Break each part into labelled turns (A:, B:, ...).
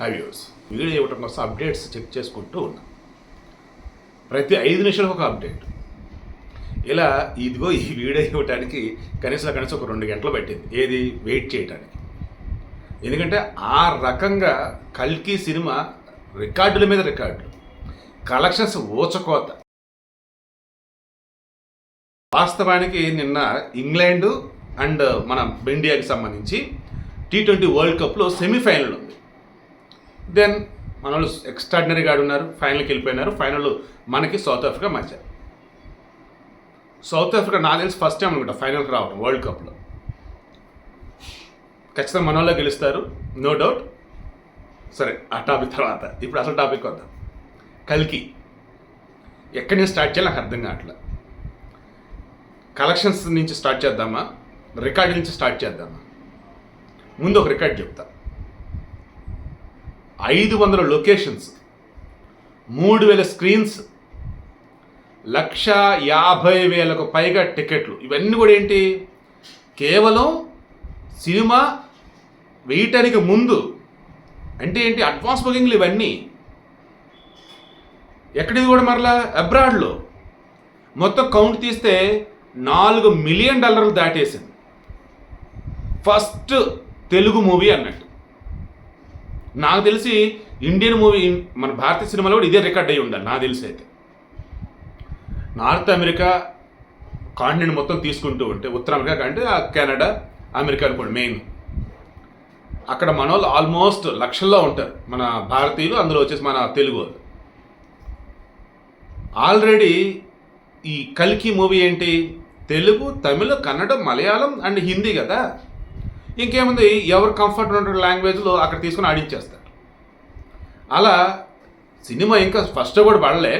A: హ్యావ్యూస్ video ఇవ్వటం కోసం updates check చేసుకుంటూ ఉన్నాం. ప్రతి ఐదు నిమిషాలకు ఒక అప్డేట్ ఇలా ఇదిగో ఈ వీడియో ఇవ్వటానికి కనీసం కనీసం ఒక రెండు గంటలు పట్టింది. ఏది? వెయిట్ చేయటానికి. ఎందుకంటే ఆ రకంగా కల్కి సినిమా రికార్డుల మీద రికార్డులు కలెక్షన్స్ ఊచకోత. వాస్తవానికి నిన్న ఇంగ్లాండ్ అండ్ మన ఇండియాకి సంబంధించి టీ ట్వంటీ వరల్డ్ కప్లో సెమీఫైనల్ ఉంది. దెన్ మన వాళ్ళు ఎక్స్ట్రాడినరీగా ఉన్నారు ఫైనల్కి వెళ్ళిపోయినారు. ఫైనల్ మనకి సౌత్ ఆఫ్రికా మధ్య సౌత్ ఆఫ్రికా నాకు తెలిసి ఫస్ట్ టైం అనుకుంటా ఫైనల్కి రావడం వరల్డ్ కప్లో ఖచ్చితంగా మన వాళ్ళే గెలుస్తారు నో డౌట్ సరే ఆ టాపిక్ తర్వాత. ఇప్పుడు అసలు టాపిక్ వద్దాం. కల్కి. ఎక్కడి నుంచి స్టార్ట్ చేయాలి నాకు అర్థం కావట్లేదు కలెక్షన్స్ నుంచి స్టార్ట్ చేద్దామా? రికార్డ్ నుంచి స్టార్ట్ చేద్దామా? ముందు ఒక రికార్డ్ చెప్తా. ఐదు వందల లొకేషన్స్ మూడు వేల స్క్రీన్స్ లక్ష యాభై వేలకు పైగా టికెట్లు. ఇవన్నీ కూడా ఏంటి? కేవలం సినిమా వేయటానికి ముందు అంటే ఏంటి? అడ్వాన్స్ బుకింగ్లు ఇవన్నీ. ఎక్కడిది కూడా మరలా? అబ్రాడ్లో. మొత్తం కౌంట్ తీస్తే నాలుగు మిలియన్ డాలర్లు దాటేసింది. ఫస్ట్ తెలుగు మూవీ అన్నట్టు. నాకు తెలిసి ఇండియన్ మూవీ మన భారతీయ సినిమాలో కూడా ఇదే రికార్డ్ అయ్యి ఉండాలి నాకు తెలిసి అయితే. నార్త్ అమెరికా కాంటినెంట్ మొత్తం తీసుకుంటూ ఉంటే ఉత్తర అమెరికా అంటే ఆ కెనడా అమెరికా అనుకోండి మెయిన్. అక్కడ మన వాళ్ళు ఆల్మోస్ట్ లక్షల్లో ఉంటారు మన భారతీయులు అందులో వచ్చేసి మన తెలుగు వాళ్ళు. ఆల్రెడీ ఈ కల్కి మూవీ ఏంటి? తెలుగు తమిళ కన్నడ మలయాళం అండ్ హిందీ కదా? ఇంకేముంది? ఎవరు కంఫర్ట్ ఉన్న లాంగ్వేజ్లో అక్కడ తీసుకుని ఆడించేస్తారు. అలా సినిమా ఇంకా ఫస్ట్ కూడా పడలే.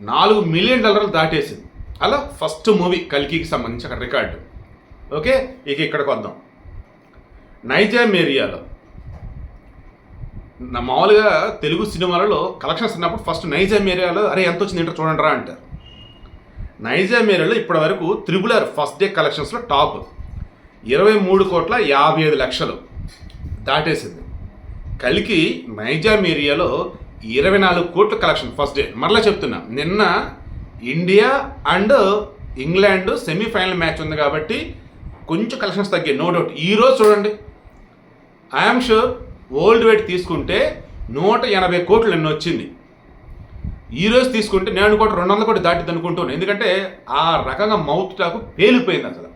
A: నాలుగు మిలియన్ డాలర్లు దాటేసింది. అలా ఫస్ట్ మూవీ కల్కికి సంబంధించి అక్కడ రికార్డు ఓకే? ఇక ఇక్కడికి వద్దాం. నైజామ్ ఏరియాలో నా మామూలుగా తెలుగు సినిమాలలో కలెక్షన్స్ ఉన్నప్పుడు ఫస్ట్ నైజామ్ ఏరియాలో అరే ఎంత వచ్చింది ఏంటో చూడండి రా అంటారు. నైజామ్ ఏరియాలో ఇప్పటి వరకు త్రిబులర్ ఫస్ట్ డే కలెక్షన్స్లో టాప్ ఇరవై మూడు కోట్ల యాభై ఐదు లక్షలు దాటేసింది. కలికి నైజాం ఏరియాలో ఇరవై నాలుగు కోట్ల కలెక్షన్ ఫస్ట్ డే. మరలా చెప్తున్నా నిన్న India and England semifinal match ఉంది కాబట్టి కొంచెం కలెక్షన్స్ తగ్గాయి నో డౌట్. ఈరోజు చూడండి ఐఎమ్ షూర్ ఓల్డ్ వెయిట్ తీసుకుంటే నూట ఎనభై కోట్లు నిన్న వచ్చింది. ఈ రోజు తీసుకుంటే నేను కూడా రెండు వందల కోట్లు దాటిద్ది అనుకుంటున్నాను. ఎందుకంటే ఆ రకంగా మౌత్ టాకు పేలిపోయింది అసలు.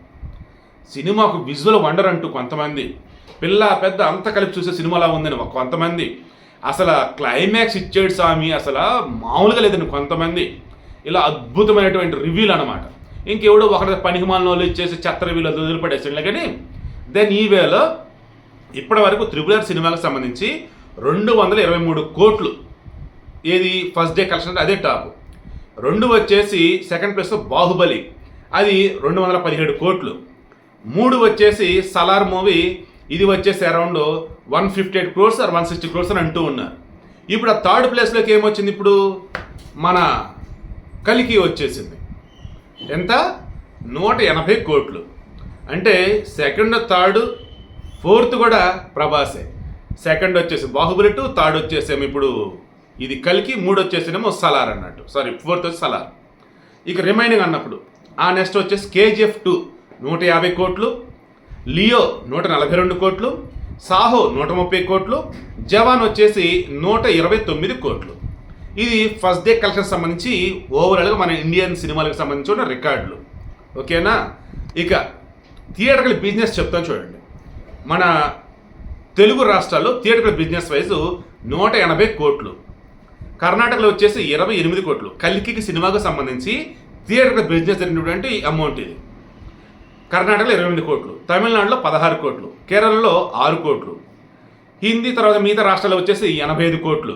A: సినిమాకు విజువల్ వండర్ అంటూ కొంతమంది. పిల్ల పెద్ద అంత కలిపి చూసే సినిమాలా ఉందని కొంతమంది. అసలు క్లైమాక్స్ ఇచ్చేడు స్వామి అసలు మామూలుగా లేదండి కొంతమంది. ఇలా అద్భుతమైనటువంటి రివ్యూలు అనమాట ఇంకెవడో ఒకరి పనికిమాలను వాళ్ళు ఇచ్చేసి చెత్త రివ్యూలు వదిలిపడేసిండే కానీ దెన్ ఈ వేలో ఇప్పటి వరకు త్రిపులర్ సినిమాలకు సంబంధించి రెండు వందల ఇరవై మూడు కోట్లు. ఏది? ఫస్ట్ డే కలెక్షన్ అంటే అదే టాప్. రెండు వచ్చేసి సెకండ్ ప్లేస్లో బాహుబలి. అది రెండు వందల పదిహేడు కోట్లు. మూడు వచ్చేసి సలార్ మూవీ ఇది వచ్చేసి around one fifty eight crores or one sixty crores అని అంటూ ఉన్నారు. ఇప్పుడు ఆ థర్డ్ ప్లేస్లోకి ఏమొచ్చింది ఇప్పుడు? మన కలికి వచ్చేసింది. ఎంత? నూట ఎనభై కోట్లు. అంటే సెకండ్ థర్డ్ ఫోర్త్ కూడా ప్రభాసే. సెకండ్ వచ్చేసి బాహుబలి టూ థర్డ్ వచ్చేసేమో ఇప్పుడు ఇది కలికి మూడు వచ్చేసేమో సలార్ అన్నట్టు. సారీ ఫోర్త్ వచ్చి సలార్. ఇక రిమైనింగ్ అన్నప్పుడు ఆ నెక్స్ట్ వచ్చేసి కేజీఎఫ్ టూ. నూట యాభై కోట్లు లియో నూట నలభై రెండు కోట్లు సాహో నూట ముప్పై కోట్లు జవాన్ వచ్చేసి నూట ఇరవై తొమ్మిది కోట్లు. ఇది ఫస్ట్ డే కలెక్షన్ సంబంధించి ఓవరాల్గా మన ఇండియన్ సినిమాలకు సంబంధించి ఉన్న రికార్డులు. ఓకేనా? ఇక థియేటర్ల బిజినెస్ చెప్తాను చూడండి. మన తెలుగు రాష్ట్రాల్లో థియేటర్ల బిజినెస్ వైజ్ నూట ఎనభై కోట్లు. కర్ణాటకలో వచ్చేసి ఇరవై ఎనిమిది కోట్లు. కల్కికి సినిమాకు సంబంధించి థియేటర్ల బిజినెస్ జరిగినటువంటి అమౌంట్ ఇది. కర్ణాటకలో ఇరవై ఎనిమిది కోట్లు తమిళనాడులో పదహారు కోట్లు కేరళలో ఆరు కోట్లు. హిందీ తర్వాత మిగతా రాష్ట్రాలు వచ్చేసి ఎనభై ఐదు కోట్లు.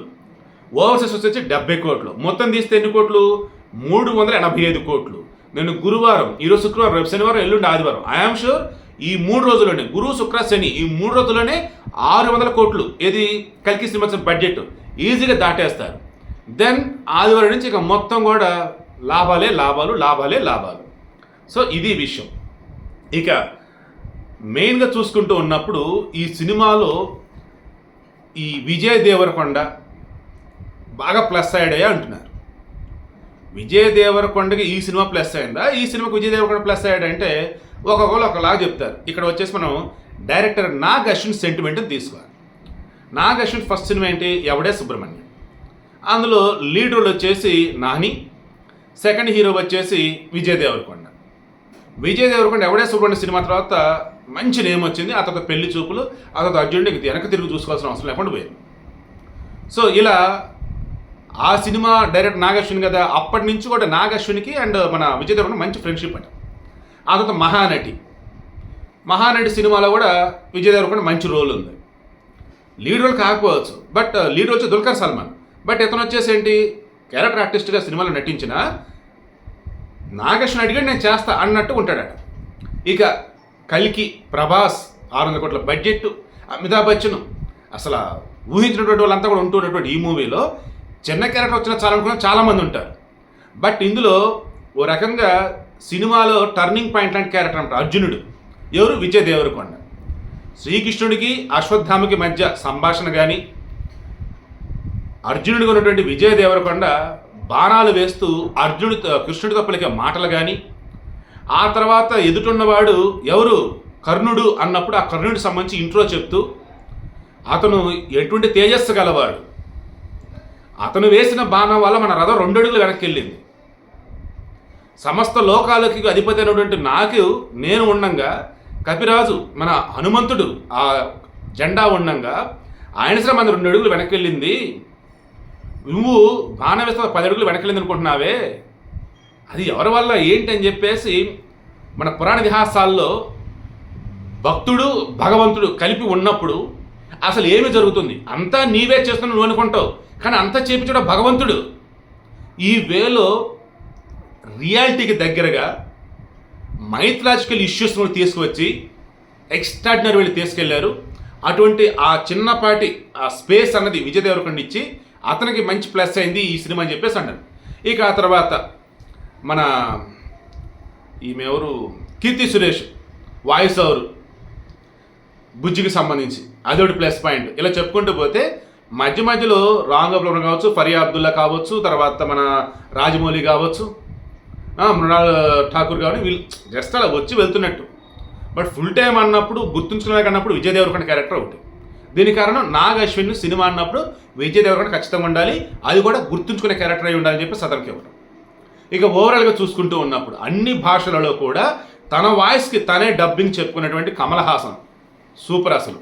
A: ఓవర్సీస్ వచ్చేసి డెబ్బై కోట్లు. మొత్తం తీస్తే ఎన్ని కోట్లు? మూడు వందల ఎనభై ఐదు కోట్లు. నేను గురువారం ఈరోజు శుక్రవారం రేపు శనివారం ఎల్లుండి ఆదివారం ఐఆమ్ షూర్ ఈ మూడు రోజుల్లోనే గురు శుక్ర శని ఈ మూడు రోజుల్లోనే ఆరు వందల కోట్లు. ఏది? కలికి సినిమా బడ్జెట్ ఈజీగా దాటేస్తారు. దెన్ ఆదివారం నుంచి ఇక మొత్తం కూడా లాభాలే లాభాలు లాభాలే లాభాలు. సో ఇది విషయం. ఇక మెయిన్గా చూసుకుంటూ ఉన్నప్పుడు ఈ సినిమాలో ఈ విజయ్ దేవరకొండ బాగా ప్లస్ అయ్యాడయా అంటున్నారు. విజయ్ దేవరకొండకి ఈ సినిమా ప్లస్ అయిందా? ఈ సినిమాకి విజయ్ దేవరకొండ ప్లస్ అయ్యాడంటే ఒక్కొక్కరు ఒకలాగా చెప్తారు. ఇక్కడ వచ్చేసి మనం డైరెక్టర్ నాగ్ అశ్విన్ సెంటిమెంట్ని తీసుకోవాలి. నాగ్ అశ్విన్ ఫస్ట్ సినిమా ఏంటి? ఎవడే సుబ్రహ్మణ్యం. అందులో లీడ్ రోల్ వచ్చేసి నాని. సెకండ్ హీరో వచ్చేసి విజయ్ దేవరకొండ. విజయ్ దేవరకొండ ఎవడే చూడండి సినిమా తర్వాత మంచి నేమ్ వచ్చింది ఆ తర్వాత పెళ్ళి చూపులు ఆ తర్వాత అర్జునుడికి వెనక తిరిగి చూసుకోవాల్సిన అవసరం లేకుండా పోయింది. సో ఇలా ఆ సినిమా డైరెక్ట్ నాగశ్విన్ కదా అప్పటి నుంచి కూడా నాగశ్విన్కి అండ్ మన విజయ్ దేవరకొండ మంచి ఫ్రెండ్షిప్ అంట. ఆ తర్వాత మహానటి. మహానటి సినిమాలో కూడా విజయ్ దేవరకొండ మంచి రోల్ ఉంది. లీడ్ రోల్ కాకపోవచ్చు బట్ లీడ్ రోల్ వచ్చి దుల్కర్ సల్మాన్. బట్ ఇతను వచ్చేసి ఏంటి క్యారెక్టర్ ఆర్టిస్ట్గా సినిమాలో నటించిన నాగేశ్వర అడిగాడు నేను చేస్తా అన్నట్టు ఉంటాడట. ఇక కల్కి ప్రభాస్ ఆరు వందల కోట్ల బడ్జెట్ అమితాబ్ బచ్చన్ అసలు ఊహించినటువంటి వాళ్ళంతా కూడా ఉంటున్నటువంటి ఈ మూవీలో చిన్న క్యారెక్టర్ వచ్చిన చాలా చాలామంది ఉంటారు. బట్ ఇందులో ఓ రకంగా సినిమాలో టర్నింగ్ పాయింట్ లాంటి క్యారెక్టర్ అంటారు అర్జునుడు. ఎవరు? విజయ్ దేవరకొండ. శ్రీకృష్ణుడికి అశ్వత్థామకి మధ్య సంభాషణ కానీ అర్జునుడికి ఉన్నటువంటి విజయ దేవరకొండ బాణాలు వేస్తూ అర్జునుడి కృష్ణుడితో పలికే మాటలు కానీ ఆ తర్వాత ఎదుటున్నవాడు ఎవరు? కర్ణుడు అన్నప్పుడు ఆ కర్ణుడికి సంబంధించి ఇంట్రో చెప్తూ అతను ఎటువంటి తేజస్సు గలవాడు? అతను వేసిన బాణం వల్ల మన రథం రెండడుగులు వెనక్కి వెళ్ళింది సమస్త లోకాలకి అధిపతి అయినటువంటి నాకు నేను ఉండంగా కపిరాజు మన హనుమంతుడు ఆ జెండా ఉండంగా ఆయన సరే మన రెండు అడుగులు వెనక్కి వెళ్ళింది నువ్వు బాణం వేస్తా పది అడుగులు వెనకలేదు అనుకుంటున్నావే అది ఎవరి వల్ల ఏంటి అని చెప్పేసి మన పురాణ ఇతిహాసాల్లో భక్తుడు భగవంతుడు కలిపి ఉన్నప్పుడు అసలు ఏమి జరుగుతుంది? అంతా నీవే చేస్తున్నావు నువ్వు అనుకుంటావు. కానీ అంతా చేపించడం భగవంతుడు. ఈ వేలో రియాలిటీకి దగ్గరగా మైథలాజికల్ ఇష్యూస్ను తీసుకువచ్చి ఎక్స్ట్రాడినరీ వెళ్ళి తీసుకెళ్ళారు. అటువంటి ఆ చిన్నపాటి ఆ స్పేస్ అన్నది విజయ్ దేవరకొండ ఇచ్చి అతనికి మంచి ప్లస్ అయింది ఈ సినిమా అని చెప్పేసి అన్నాడు. ఇక ఆ తర్వాత మన ఈమె ఎవరు కీర్తి సురేష్ వాయిస్ ఓవర్ బుజ్జికి సంబంధించి. అదొకటి ప్లస్ పాయింట్. ఇలా చెప్పుకుంటూ పోతే మధ్య మధ్యలో రాంగ్ అబ్రహ్మ కావచ్చు ఫరియా అబ్దుల్లా కావచ్చు తర్వాత మన రాజమౌళి కావచ్చు మృణాల్ ఠాకూర్ కావచ్చు వీళ్ళు జస్ట్ అలా వచ్చి వెళ్తున్నట్టు. బట్ ఫుల్ టైం అన్నప్పుడు గుర్తుంచుకునే అన్నప్పుడు విజయ్ దేవరకొండ క్యారెక్టర్ ఒకటి. దీని కారణం నాగ్ అశ్విన్ సినిమా అన్నప్పుడు విజయ్ దేవరకొండ ఖచ్చితంగా ఉండాలి. అది కూడా గుర్తుంచుకునే క్యారెక్టర్ అయి ఉండాలని చెప్పి సదర్కి ఇవ్వడం ఇక ఓవరాల్గా చూసుకుంటూ ఉన్నప్పుడు అన్ని భాషలలో కూడా తన వాయిస్కి తనే డబ్బింగ్ చెప్పుకున్నటువంటి కమల్ హాసన్ సూపర్ అసలు.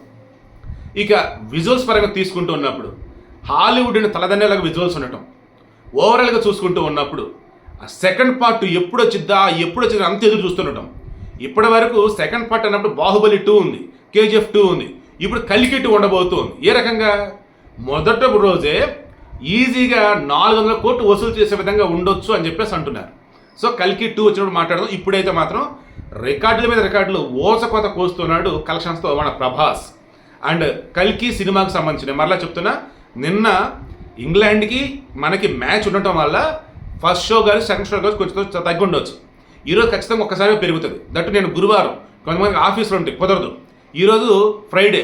A: ఇక విజువల్స్ పరంగా తీసుకుంటూ ఉన్నప్పుడు హాలీవుడ్ని తలదన్నేలాగా విజువల్స్ ఉండటం. ఓవరాల్గా చూసుకుంటూ ఉన్నప్పుడు ఆ సెకండ్ పార్ట్ ఎప్పుడు వచ్చిద్దా ఎప్పుడు వచ్చిందా అంత ఎదురు చూస్తుండటం. ఇప్పటి వరకు సెకండ్ పార్ట్ అన్నప్పుడు బాహుబలి టూ ఉంది కేజీఎఫ్ టూ ఉంది. ఇప్పుడు కలికి టూ ఉండబోతుంది. ఏ రకంగా? మొదట రోజే ఈజీగా నాలుగు వందల కోట్లు వసూలు చేసే విధంగా ఉండొచ్చు అని చెప్పేసి అంటున్నారు. సో కల్కి టూ వచ్చినప్పుడు మాట్లాడదాం. ఇప్పుడైతే మాత్రం రికార్డుల మీద రికార్డులు ఓస కొత కోస్తున్నాడు కలెక్షన్స్తో మన ప్రభాస్. అండ్ కల్కి సినిమాకి సంబంధించిన మరలా చెప్తున్నా నిన్న ఇంగ్లాండ్కి మనకి మ్యాచ్ ఉండటం వల్ల ఫస్ట్ షో కానీ సెకండ్ షో కానీ కొంచెం కొంచెం తగ్గి ఉండొచ్చు ఈరోజు ఖచ్చితంగా ఒక్కసారి పెరుగుతుంది. దట్టు నేను గురువారం కొంతమంది ఆఫీస్లో ఉంటాయి కుదరదు. ఈరోజు ఫ్రైడే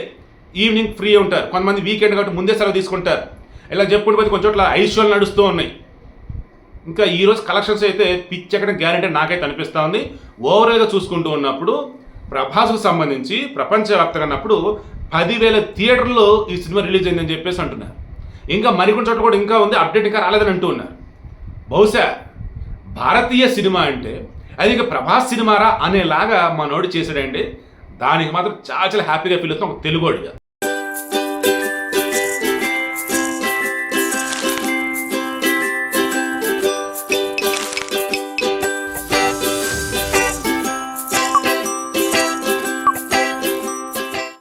A: ఈవినింగ్ ఫ్రీ ఉంటారు. కొంతమంది వీకెండ్ కాబట్టి ముందే సెలవు తీసుకుంటారు. ఇలా చెప్పుకుంటే పోతే కొంచెం చోట్ల ఐదు షోలు నడుస్తూ ఉన్నాయి. ఇంకా ఈరోజు కలెక్షన్స్ అయితే పిచ్చెక్కడ గ్యారంటీ నాకైతే అనిపిస్తూ ఉంది. ఓవరాల్గా చూసుకుంటూ ఉన్నప్పుడు ప్రభాస్కు సంబంధించి ప్రపంచవ్యాప్తంగా అన్నప్పుడు పదివేల థియేటర్లో ఈ సినిమా రిలీజ్ అయిందని చెప్పేసి అంటున్నారు. ఇంకా మరికొన్ని చోట్ల కూడా ఇంకా ఉంది. అప్డేట్ ఇంకా రాలేదని అంటూ ఉన్నారు. బహుశా భారతీయ సినిమా అంటే అది ఇక ప్రభాస్ సినిమారా అనేలాగా మనోడు చేశాడండి. దానికి మాత్రం చాలా చాలా హ్యాపీగా ఫీల్ అవుతాం ఒక తెలుగోడిగా